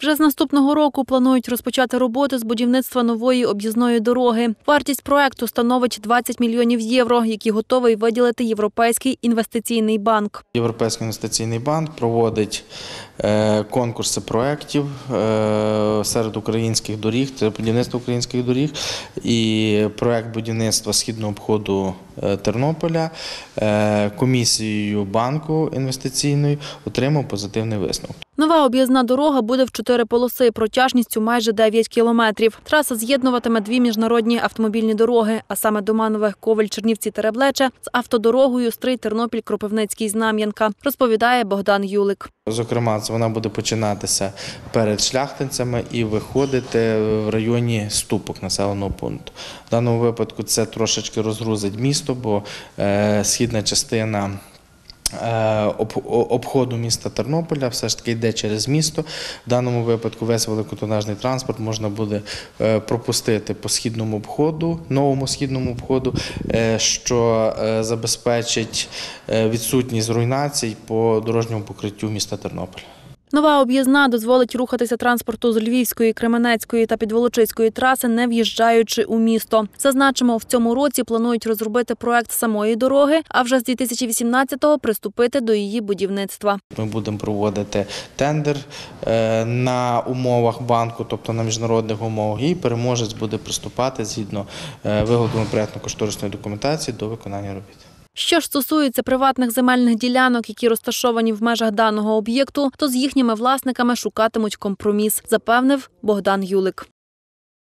Вже з наступного року планують розпочати роботи з будівництва нової об'їзної дороги. Вартість проекту становить 20 мільйонів євро, які готовий виділити Європейський інвестиційний банк. Європейський інвестиційний банк проводить конкурси проєктів е, серед українських доріг, це будівництво українських доріг і проєкт будівництва східного обходу е, Тернополя е, комісією банку інвестиційної отримав позитивний висновок. Нова об'їзна дорога буде в чотири полоси протяжністю майже 9 кілометрів. Траса з'єднуватиме дві міжнародні автомобільні дороги, а саме Доманове Ковель Чернівці Тереблече з автодорогою Стрий Тернопіль Кропивницький Знам'янка, розповідає Богдан Юлик. Зокрема, вона буде починатися перед шляхтинцями і виходити в районі ступок населеного пункту. В даному випадку це трошечки розгрузить місто, бо е, східна частина. Е, Обходу міста Тернополя все ж таки йде через місто. В даному випадку весь великотонажний транспорт можна буде е, пропустити по східному обходу, новому східному обходу, е, що забезпечить відсутність руйнацій по дорожньому покриттю міста Тернополя. Нова об'їзна дозволить рухатися транспорту з Львівської, Кременецької та Підволочиської траси, не в'їжджаючи у місто. Зазначимо, в цьому році планують розробити проект самої дороги, а вже з 2018-го приступити до її будівництва. Ми будемо проводити тендер е, на умовах банку, тобто на міжнародних умовах, і переможець буде приступати згідно е, виготовлення проєктно-кошторисної документації до виконання робіт. Що ж стосується приватних земельних ділянок, які розташовані в межах даного об'єкту, то з їхніми власниками шукатимуть компроміс, запевнив Богдан Юлик.